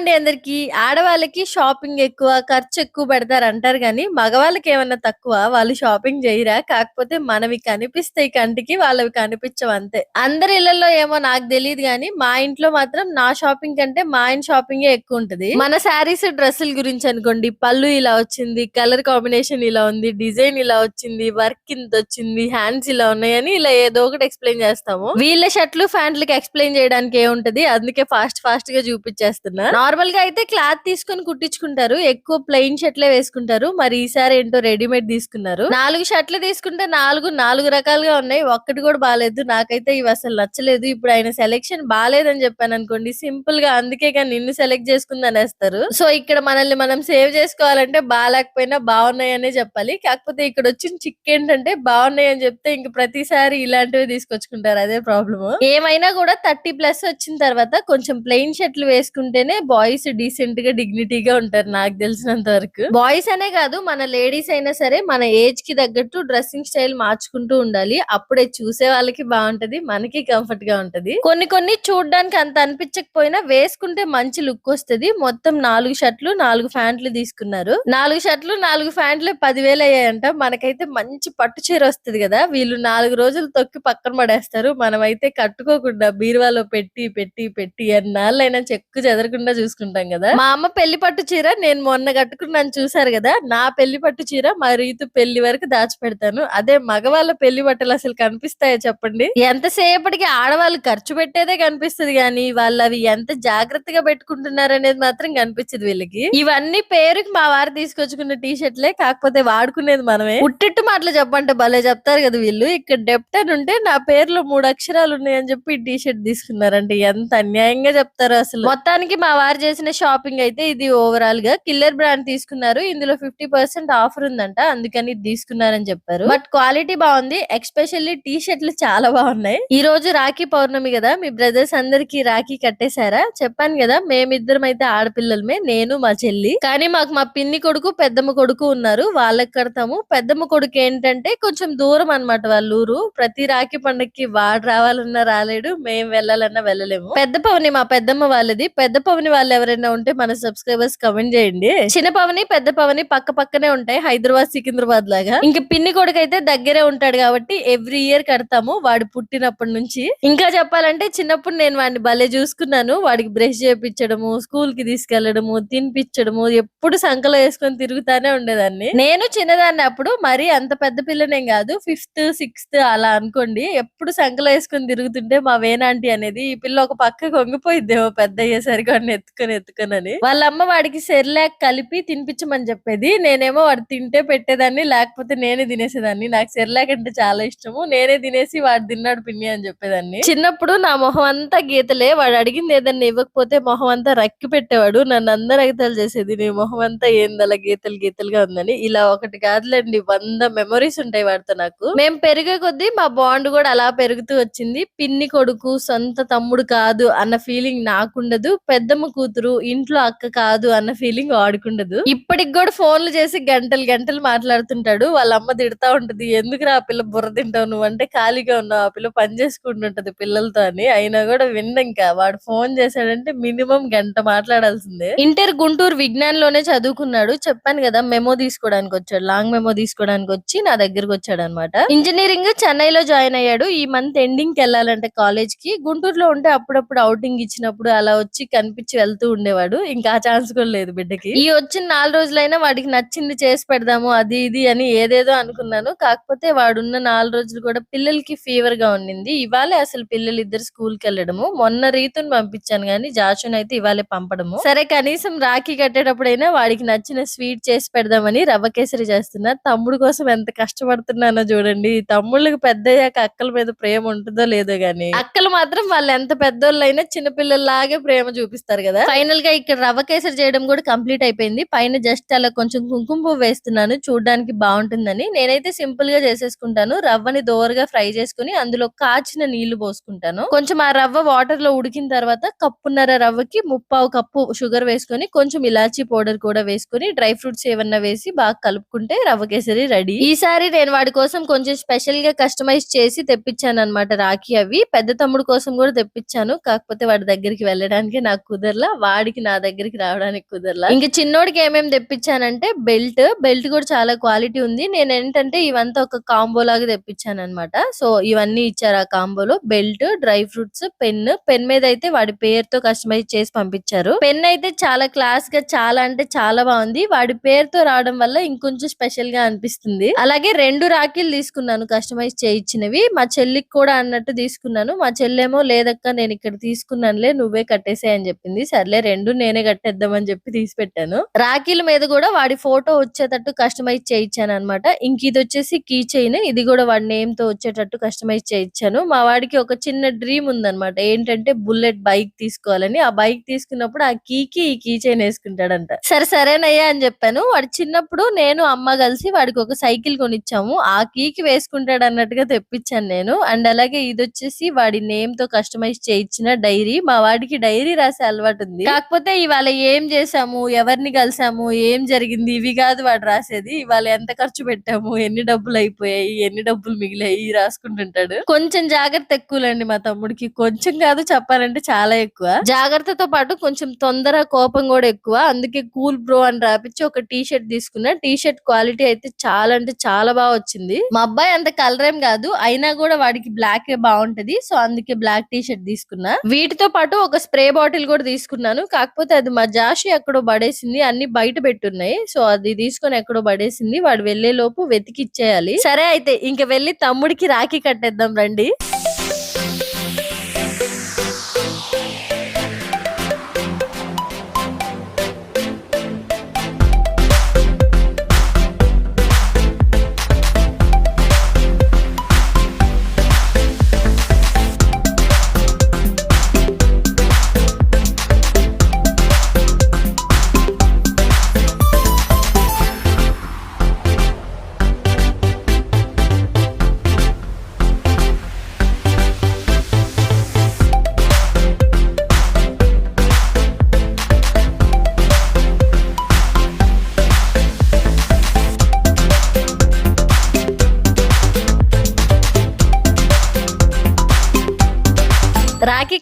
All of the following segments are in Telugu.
అండి అందరికి. ఆడవాళ్ళకి షాపింగ్ ఎక్కువ ఖర్చు ఎక్కువ పెడతారు అంటారు కానీ మగవాళ్ళకి ఏమన్నా తక్కువ వాళ్ళు షాపింగ్ చేయరా? కాకపోతే మనవి కనిపిస్తాయి కంటికి వాళ్ళవి కనిపించవు అంతే. అందరి ఇళ్ళలో ఏమో నాకు తెలియదు కానీ మా ఇంట్లో మాత్రం నా షాపింగ్ కంటే మా ఆయన షాపింగ్ ఎక్కువ ఉంటది. మన శారీస్ డ్రెస్సుల గురించి అనుకోండి. పళ్ళు ఇలా వచ్చింది కలర్ కాంబినేషన్ ఇలా ఉంది డిజైన్ ఇలా వచ్చింది వర్క్ ఇంత వచ్చింది హ్యాండ్స్ ఇలా ఉన్నాయని ఇలా ఏదో ఒకటి ఎక్స్ప్లెయిన్ చేస్తాము. వీళ్ళ షర్ట్లు ఫ్యాంట్లకి ఎక్స్ప్లెయిన్ చేయడానికి ఏముంటది? అందుకే ఫాస్ట్ ఫాస్ట్గా చూపించేస్తున్నా. నార్మల్గా అయితే క్లాత్ తీసుకొని కుట్టించుకుంటారు. ఎక్కువ ప్లెయిన్ షర్ట్లే వేసుకుంటారు. మరి ఈసారి ఏంటో రెడీమేడ్ తీసుకున్నారు. నాలుగు షర్ట్లు తీసుకుంటే నాలుగు నాలుగు రకాలుగా ఉన్నాయి. ఒక్కటి కూడా బాగాలేదు నాకైతే ఇవి అసలు నచ్చలేదు. ఇప్పుడు ఆయన సెలెక్షన్ బాగాలేదని చెప్పాను అనుకోండి సింపుల్గా అందుకే కానీ నిన్ను సెలెక్ట్ చేసుకుంది అనేస్తారు. సో ఇక్కడ మనల్ని మనం సేవ్ చేసుకోవాలంటే బాగాలేకపోయినా బాగున్నాయి అనే చెప్పాలి. కాకపోతే ఇక్కడ వచ్చిన చిక్ ఏంటంటే బాగున్నాయి అని చెప్తే ఇంక ప్రతిసారి ఇలాంటివి తీసుకొచ్చుకుంటారు. అదే ప్రాబ్లమ్ ఏమైనా కూడా థర్టీ ప్లస్ వచ్చిన తర్వాత కొంచెం ప్లెయిన్ షర్ట్లు వేసుకుంటేనే బాయ్స్ డీసెంట్గా డిగ్నిటీగా ఉంటారు నాకు తెలిసినంత వరకు. బాయ్స్ అనే కాదు మన లేడీస్ అయినా సరే మన ఏజ్కి తగ్గట్టు డ్రెస్సింగ్ స్టైల్ మార్చుకుంటూ ఉండాలి. అప్పుడే చూసే వాళ్ళకి బాగుంటది మనకి కంఫర్ట్గా ఉంటది. కొన్ని కొన్ని చూడడానికి అంత అనిపించకపోయినా వేసుకుంటే మంచి లుక్ వస్తది. మొత్తం నాలుగు షర్ట్లు నాలుగు ఫ్యాంట్లు తీసుకున్నారు. నాలుగు షర్ట్లు నాలుగు ప్యాంట్లు పదివేలు అయ్యాయంట. మనకైతే మంచి పట్టు చీర వస్తది కదా వీళ్ళు నాలుగు రోజులు తొక్కి పక్కన పడేస్తారు. మనమైతే కట్టుకోకుండా బీరువాలో పెట్టి పెట్టి పెట్టి ఎన్నాళ్ళైనా చెక్కు చెదరకుండా చూసుకుంటాం కదా. మా అమ్మ పెళ్ళి పట్టు చీర నేను మొన్న కట్టుకున్నాను చూసారు కదా. నా పెళ్ళి పట్టు చీర మా రీతు పెళ్ళి వరకు దాచిపెడతాను. అదే మగవాళ్ళ పెళ్ళి బట్టలు అసలు కనిపిస్తాయో చెప్పండి. ఎంతసేపటికి ఆడవాళ్ళు ఖర్చు పెట్టేదే కనిపిస్తుంది కానీ వాళ్ళు అవి ఎంత జాగ్రత్తగా పెట్టుకుంటున్నారు అనేది మాత్రం కనిపించదు వీళ్ళకి. ఇవన్నీ పేరుకి మా వారు తీసుకొచ్చుకున్న టీ షర్ట్లే కాకపోతే వాడుకునేది మనమే. ఉట్టిట్టు మాటలు చెప్పంటే భలే చెప్తారు కదా వీళ్ళు. ఇక్కడ డెప్టన్ ఉంటే నా పేరులో మూడు అక్షరాలు ఉన్నాయని చెప్పి టీ షర్ట్ తీసుకున్నారంటే ఎంత అన్యాయంగా చెప్తారు అసలు. మొత్తానికి మా వారు చేసిన షాపింగ్ అయితే ఇది ఓవరాల్గా కిల్లర్ బ్రాండ్ తీసుకున్నారు. ఇందులో ఫిఫ్టీ పర్సెంట్ ఆఫర్ ఉందంట. అందుకని తీసుకున్నారని చెప్పారు. బట్ క్వాలిటీ బాగుంది. ఎక్స్పెషల్లీ టీ షర్ట్లు చాలా బాగున్నాయి. ఈ రోజు రాఖీ పౌర్ణమి కదా. మీ బ్రదర్స్ అందరికి రాఖీ కట్టేశారా? చెప్పాను కదా మేమిద్దరం అయితే ఆడపిల్లలమే. నేను మా చెల్లి. కానీ మాకు మా పిన్ని కొడుకు పెద్దమ్మ కొడుకు ఉన్నారు. వాళ్ళకి కడతాము. పెద్దమ్మ కొడుకు ఏంటంటే కొంచెం దూరం అన్నమాట వాళ్ళ ఊరు. ప్రతి రాఖీ పండుగకి వాడు రావాలన్నా రాలేడు. మేము వెళ్ళాలన్నా వెళ్ళలేము. పెద్ద పవని మా పెద్దమ్మ వాళ్ళది. పెద్ద పవని వాళ్ళు ఎవరైనా ఉంటే మన సబ్స్క్రైబర్స్ కమెంట్ చేయండి. చిన్న పవని పెద్ద పవని పక్క పక్కనే ఉంటాయి హైదరాబాద్ సికింద్రాబాద్ లాగా. ఇంక పిన్ని కొడుకు అయితే దగ్గరే ఉంటాడు కాబట్టి ఎవ్రీ ఇయర్ కడతాము. వాడు పుట్టినప్పటి నుంచి. ఇంకా చెప్పాలంటే చిన్నప్పుడు నేను వాడిని భలే చూసుకున్నాను. వాడికి బ్రష్ చేపించడము స్కూల్కి తీసుకెళ్ళడము తినిపించడము ఎప్పుడు సంకలో వేసుకొని తిరుగుతానే ఉండేదాన్ని. నేను చిన్నదాన్ని అప్పుడు మరి అంత పెద్ద పిల్లనేం కాదు. ఫిఫ్త్ సిక్స్త్ అలా అనుకోండి. ఎప్పుడు సంకలో వేసుకొని తిరుగుతుంటే మా వేనాంటి అనేది ఈ పిల్ల ఒక పక్క కొంగిపోయిద్దేమో పెద్ద అయ్యేసరికి వాడిని ఎత్తుకొని ఎత్తుకొని వాళ్ళ అమ్మ వాడికి సెర్లాక్ కలిపి తినిపించమని చెప్పేది. నేనేమో వాడు తింటే పెట్టేదాన్ని లేకపోతే నేనే తినేసేదాన్ని. నాకు సెర్లాక్ అంటే చాలా ఇష్టము. నేనే తినేసి వాడు తిన్నాడు పిన్ని అని చెప్పేదాన్ని. చిన్నప్పుడు నా మొహం అంతా గీతలే. వాడు అడిగింది ఏదన్నా ఇవ్వకపోతే మొహం అంతా రక్కి పెట్టేవాడు. నన్ను అందరు ఎగతాలు చేసేది నీ మొహం అంతా ఏందలా గీతలు గీతలుగా ఉందని. ఇలా ఒకటి కాదులేండి వంద మెమరీస్ ఉంటాయి వాడితో నాకు. మేము పెరిగే కొద్దీ మా బాండ్ కూడా అలా పెరుగుతూ వచ్చింది. పిన్ని కొడుకు సొంత తమ్ముడు కాదు అన్న ఫీలింగ్ నాకుండదు. పెద్దమ్మ కూతురు ఇంట్లో అక్క కాదు అన్న ఫీలింగ్ వాడుకుండదు. ఇప్పటికి కూడా ఫోన్లు చేసి గంటలు గంటలు మాట్లాడుతుంటాడు వాళ్ళ అమ్మ తిడతా ఉంటది ఎందుకురా ఆ పిల్ల బుర్ర తింటావు నువ్వు? అంటే ఖాళీగా ఉన్నావు ఆ పిల్ల పని చేసుకుంటుంటది పిల్లలతో అని. అయినా కూడా విన్న ఇంకా. వాడు ఫోన్ చేశాడంటే మినిమం గంట మాట్లాడాల్సిందే. ఇంటర్ గుంటూరు విజ్ఞాన్లోనే చదువుకున్నాడు. చెప్పాను కదా మెమో తీసుకోవడానికి వచ్చాడు. లాంగ్ మెమో తీసుకోవడానికి వచ్చి నా దగ్గరకు వచ్చాడు అనమాట ఇంజనీరింగ్ చెన్నైలో జాయిన్ అయ్యాడు. ఈ మంత్ ఎండింగ్కి వెళ్ళాలంటే కాలేజ్కి. గుంటూరులో ఉంటే అప్పుడప్పుడు అవుటింగ్ ఇచ్చినప్పుడు అలా వచ్చి కనిపించి వెళ్తూ ఉండేవాడు. ఇంకా ఆ ఛాన్స్ కూడా లేదు బిడ్డకి. ఈ వచ్చిన నాలుగు రోజులైనా వాడికి నచ్చింది చేసి పెడదాము అది ఇది అని ఏదేదో అనుకున్నాను. కాకపోతే వాడున్న నాలుగు రోజులు కూడా పిల్లలకి ఫీవర్గా ఉండింది. ఇవాళే అసలు పిల్లలు ఇద్దరు స్కూల్కి వెళ్ళడము. మొన్న రీతుని పంపించాను గానీ జాషున్ అయితే ఇవాళే పంపడము. సరే కనీసం రాఖీ కట్టేటప్పుడైనా వాడికి నచ్చిన స్వీట్ చేసి పెడదామని రవ్వ కేసరి చేస్తున్నా. తమ్ముడు కోసం ఎంత కష్టపడుతున్నానో చూడండి. తమ్ముళ్ళకి పెద్దయ్యాక అక్కల మీద ప్రేమ ఉంటుందో లేదో గానీ. అక్కలు మాత్రం వాళ్ళు ఎంత పెద్దోళ్ళైనా చిన్నపిల్లల్లాగే ప్రేమ చూపిస్తారు కదా. ఫైనల్గా ఇక్కడ రవ్వ కేసరి చేయడం కూడా కంప్లీట్ అయిపోయింది. పైన జస్ట్ అలా కొంచెం కుంకుమ పువ్వు వేస్తున్నాను. చూడడానికి బాగుంటుందని. నేనైతే సింపుల్గా చేసేసుకుంటాను. రవ్వని దోరగా ఫ్రై చేసుకుని అందులో కాచిన నీళ్ళు పోసుకుంటాను. కొంచెం ఆ రవ్వ వాటర్లో ఉడికిన తర్వాత కప్పున్నర రవ్వకి ముప్పావు కప్పు షుగర్ వేసుకొని కొంచెం ఇలాచీ పౌడర్ కూడా వేసుకొని డ్రై ఫ్రూట్స్ ఏమన్నా వేసి బాగా కలుపుకుంటే రవ్వ కేసరి రెడీ. ఈసారి నేను వాడి కోసం కొంచెం స్పెషల్గా కస్టమైజ్ చేసి తెప్పించాను అనమాట రాఖీ అవి. పెద్ద తమ్ముడు కోసం కూడా తెప్పించాను. కాకపోతే వాడి దగ్గరికి వెళ్ళడానికి నాకు కుదరలా. వాడికి నా దగ్గరికి రావడానికి కుదరలా. ఇంకా చిన్నోడికి ఏమేమి తెప్పించానంటే బెల్ట్. బెల్ట్ కూడా చాలా క్వాలిటీ ఉంది. నేను ఏంటంటే ఇవంతా ఒక కాంబో లాగా తెప్పించాను అనమాట సో ఇవన్నీ ఇచ్చారు ఆ కాంబోలో. Belt dry fruits pen. Pen మీద అయితే వాడి పేరుతో కస్టమైజ్ చేసి పంపించారు. పెన్ అయితే చాలా క్లాస్గా చాలా అంటే చాలా బాగుంది. వాడి పేరుతో రావడం వల్ల ఇంకొంచెం స్పెషల్గా అనిపిస్తుంది. అలాగే రెండు రాఖీలు తీసుకున్నాను కస్టమైజ్ చేయించినవి. మా చెల్లికి కూడా అన్నట్టు తీసుకున్నాను. మా చెల్లెమో లేదక్క నేను ఇక్కడ తీసుకున్నానులే నువ్వే కట్టేసే అని చెప్పింది. సర్లే రెండు నేనే కట్టేద్దామని చెప్పి తీసి పెట్టాను రాఖీల మీద కూడా వాడి ఫోటో వచ్చేటట్టు కస్టమైజ్ చేయించాను అనమాట ఇంక ఇది వచ్చేసి కీ చైన్ ఇది కూడా వాడి నేమ్తో వచ్చేటట్టు కస్టమైజ్ చేయించాను. మా వాడికి ఒక చిన్న డ్రీమ్ ఉందన్నమాట. ఏంటంటే బుల్లెట్ బైక్ తీసుకోవాలని. ఆ బైక్ తీసుకున్నప్పుడు ఆ కీకి ఈ కీ చైన్ వేసుకుంటాడంట. సరే సరేనయ్యా అని చెప్పాను. వాడు చిన్నప్పుడు నేను అమ్మ కలిసి వాడికి ఒక సైకిల్ కొనిచ్చాము. ఆ కీకి వేసుకుంటాడు అన్నట్టుగా తెప్పించాను నేను. అండ్ అలాగే ఇది వచ్చేసి వాడి నేమ్తో కస్టమైజ్ చేయించిన డైరీ మా వాడికి డైరీ రాసే అలవాటు ఉంటుంది కాకపోతే ఇవాళ ఏం చేసాము ఎవరిని కలిసాము ఏం జరిగింది ఇవి కాదు వాడు రాసేది. ఇవాళ ఎంత ఖర్చు పెట్టాము ఎన్ని డబ్బులు అయిపోయాయి ఎన్ని డబ్బులు మిగిలాయి రాసుకుంటుంటాడు. కొంచెం జాగ్రత్త ఎక్కువలండి మా తమ్ముడికి. కొంచెం కాదు చెప్పాలంటే చాలా ఎక్కువ. జాగ్రత్తతో పాటు కొంచెం తొందర కోపం కూడా ఎక్కువ. అందుకే కూల్ బ్రో అని రాపించి ఒక టీ షర్ట్ తీసుకున్నా. టీ షర్ట్ క్వాలిటీ అయితే చాలా అంటే చాలా బాగా వచ్చింది. మా అబ్బాయి అంత కలర్ ఏం కాదు. అయినా కూడా వాడికి బ్లాక్ బాగుంటది. సో అందుకే బ్లాక్ టీ షర్ట్ తీసుకున్నా. వీటితో పాటు ఒక స్ప్రే బాటిల్ కూడా తీసుకున్నా. తీసుకున్నాను. కాకపోతే అది మా జాషి ఎక్కడో పడేసింది. అన్ని బయట పెట్టున్నాయి. సో అది తీసుకొని ఎక్కడో పడేసింది. వాడు వెళ్ళే లోపు వెతికిచ్చేయాలి. సరే అయితే ఇంక వెళ్ళి తమ్ముడికి రాఖీ కట్టేద్దాం రండి.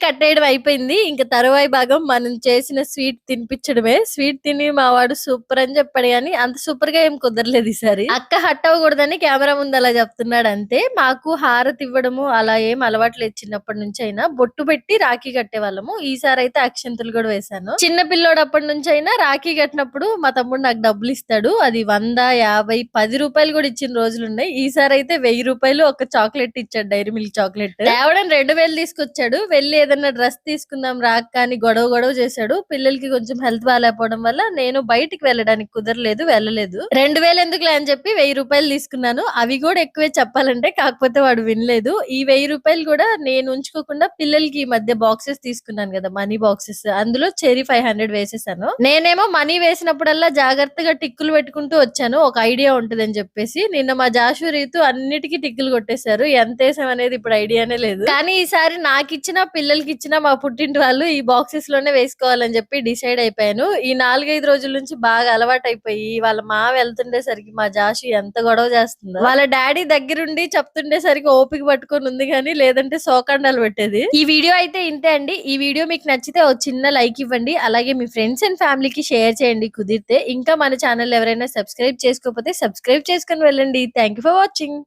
కట్టేయడం అయిపోయింది. ఇంకా తరువాయి భాగం మనం చేసిన స్వీట్ తినిపించడమే. స్వీట్ తిని మా వాడు సూపర్ అని చెప్పాడు కానీ అంత సూపర్గా ఏం కుదరలేదు ఈసారి. అక్క హట్ అవ్వకూడదని కెమెరా ముందు అలా చెప్తున్నాడు అంతే. మాకు హారతి ఇవ్వడము అలా ఏం అలవాట్లేదు చిన్నప్పటి నుంచి అయినా. బొట్టు పెట్టి రాఖీ కట్టే వాళ్ళము ఈసారి అయితే అక్షంతులు కూడా వేశాను. చిన్న పిల్లోడు అప్పటి నుంచి అయినా రాఖీ కట్టినప్పుడు మా తమ్ముడు నాకు డబ్బులు ఇస్తాడు. అది వంద యాభై పది రూపాయలు కూడా ఇచ్చిన రోజులు ఉన్నాయి. ఈసారి అయితే వెయ్యి రూపాయలు ఒక చాక్లెట్ ఇచ్చాడు డైరీ మిల్క్ చాక్లెట్. తేవడం రెండు వేలు తీసుకొచ్చాడు. వెళ్ళి ఏదైనా డ్రెస్ తీసుకుందాం రాక కానీ గొడవ గొడవ చేశాడు. పిల్లలకి కొంచెం హెల్త్ బాగాలేకపోవడం వల్ల నేను బయటికి వెళ్ళడానికి కుదరలేదు వెళ్ళలేదు. రెండు వేలు ఎందుకులే అని చెప్పి వెయ్యి రూపాయలు తీసుకున్నాను. అవి కూడా ఎక్కువే చెప్పాలంటే కాకపోతే వాడు వినలేదు. ఈ వెయ్యి రూపాయలు కూడా నేను ఉంచుకోకుండా పిల్లలకి ఈ మధ్య బాక్సెస్ తీసుకున్నాను కదా మనీ బాక్సెస్. అందులో చెరీ ఫైవ్ హండ్రెడ్ వేసేసాను. నేనేమో మనీ వేసినప్పుడల్లా జాగ్రత్తగా టిక్కులు పెట్టుకుంటూ వచ్చాను. ఒక ఐడియా ఉంటదని చెప్పేసి నిన్న మా జాషు రీతు అన్నిటికీ టిక్కులు కొట్టేశారు. ఎంత వేసామనేది ఇప్పుడు ఐడియానే లేదు. కానీ ఈసారి నాకు ఇచ్చిన పిల్లలకి ఇచ్చిన మా పుట్టింటి వాళ్ళు ఈ బాక్సెస్లోనే వేసుకోవాలని చెప్పి డిసైడ్ అయిపోయాను. ఈ నాలుగైదు రోజుల నుంచి బాగా అలవాటు అయిపోయి వాళ్ళ మా వెళ్తుండేసరికి మా జాషు ఎంత గొడవ చేస్తుందో. వాళ్ళ డాడీ దగ్గరుండి చెప్తుండేసరికి ఓపిక పట్టుకొని ఉంది కానీ లేదంటే సోకండాలు పెట్టేది. ఈ వీడియో అయితే ఇంతే అండి. ఈ వీడియో మీకు నచ్చితే ఒక చిన్న లైక్ ఇవ్వండి. అలాగే మీ ఫ్రెండ్స్ అండ్ ఫ్యామిలీకి షేర్ చేయండి కుదిరితే. ఇంకా మన ఛానల్ ఎవరైనా సబ్స్క్రైబ్ చేసుకోకపోతే సబ్స్క్రైబ్ చేసుకొని వెళ్ళండి. Thank for watching